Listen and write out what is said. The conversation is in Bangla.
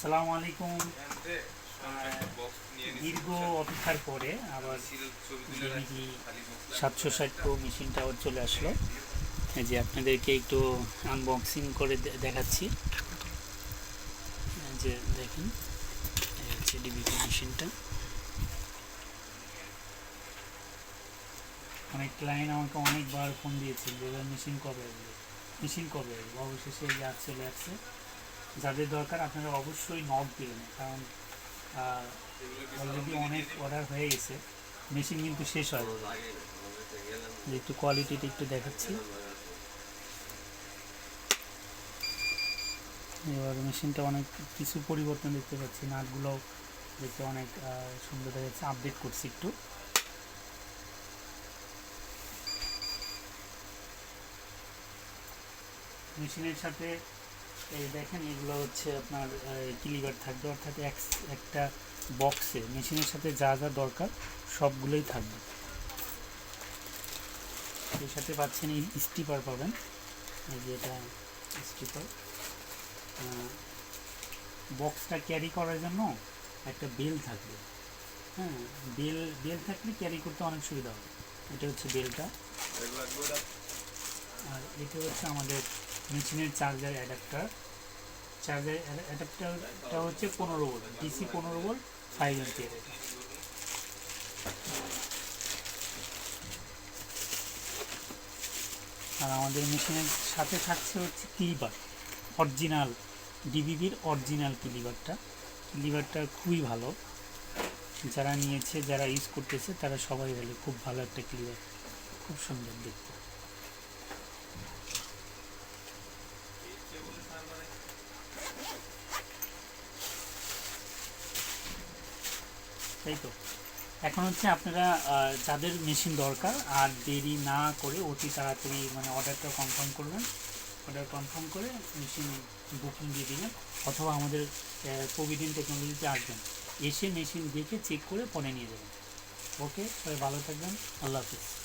আসসালামু আলাইকুম। দীর্ঘ অপেক্ষার পরে আবার সাতশো ষাট প্রো মেশিনটা চলে আসলো। যে আপনাদেরকে একটু আনবক্সিং করে দেখাচ্ছি। যে দেখেন মেশিনটা অনেক ক্লায়েন্ট আমাকে অনেকবার ফোন দিয়েছিল মেশিন কবে আসবে? মেশিন কবে আসবে? অবশেষে যে চলে আসছে। যাদের দরকার আপনারা অবশ্যই নক দিবেন কারণ অলরেডি অনেক অর্ডার হয়ে গেছে। মেশিন কিন্তু শেষ হয়। একটু কোয়ালিটিটা একটু দেখাচ্ছি। এবার মেশিনটা অনেক কিছু পরিবর্তন দেখতে পাচ্ছি। নাটগুলো দেখতে অনেক সুন্দর দেখাচ্ছে। আপডেট করছি একটু। মেশিনের সাথে এই দেখেন এগুলো হচ্ছে আপনার কিলিভার থাকবে, অর্থাৎ এক- একটা বক্সে মেশিনের সাথে যা যা দরকার সবগুলোই থাকবে। এর সাথে পাচ্ছেন এই স্টিপার পাবেন। এই যে এটা স্টিপার বক্সটা ক্যারি করার জন্য একটা বেল থাকবে। হ্যাঁ বেল বেল থাকলে ক্যারি করতে অনেক সুবিধা হবে। এটা হচ্ছে বেলটা এটা হচ্ছে আমাদের মেশিনের চার্জার অ্যাডাপ্টার। চার্জার অ্যাডাপ্টারটা হচ্ছে পনেরো ভোল্ট, ডিসি পনেরো ভোল্ট ফাইভ এমপিয়ার আর আমাদের মেশিনের সাথে থাকছে হচ্ছে ক্লিবার অরিজিনাল ডিবিবির অরিজিনাল ক্লিবারটা। ক্লিবারটা খুবই ভালো। যারা নিয়েছে, যারা ইউজ করতেছে, তারা সবাই বলে খুব ভালো একটা ক্লিবার, খুব সুন্দর দেখতে। তাই তো। এখন হচ্ছে আপনারা যাদের মেশিন দরকার, আর দেরি না করে অতি তাড়াতাড়ি মানে অর্ডারটা কনফার্ম করবেন। অর্ডার কনফার্ম করে মেশিন বুকিং দিয়ে দিবেন, অথবা আমাদের প্রভিডেন্ট টেকনোলজিতে আসবেন। এসে মেশিন দেখে চেক করে পরে নিয়ে যাবেন। ওকে সবাই ভালো থাকবেন। আল্লাহ হাফিজ।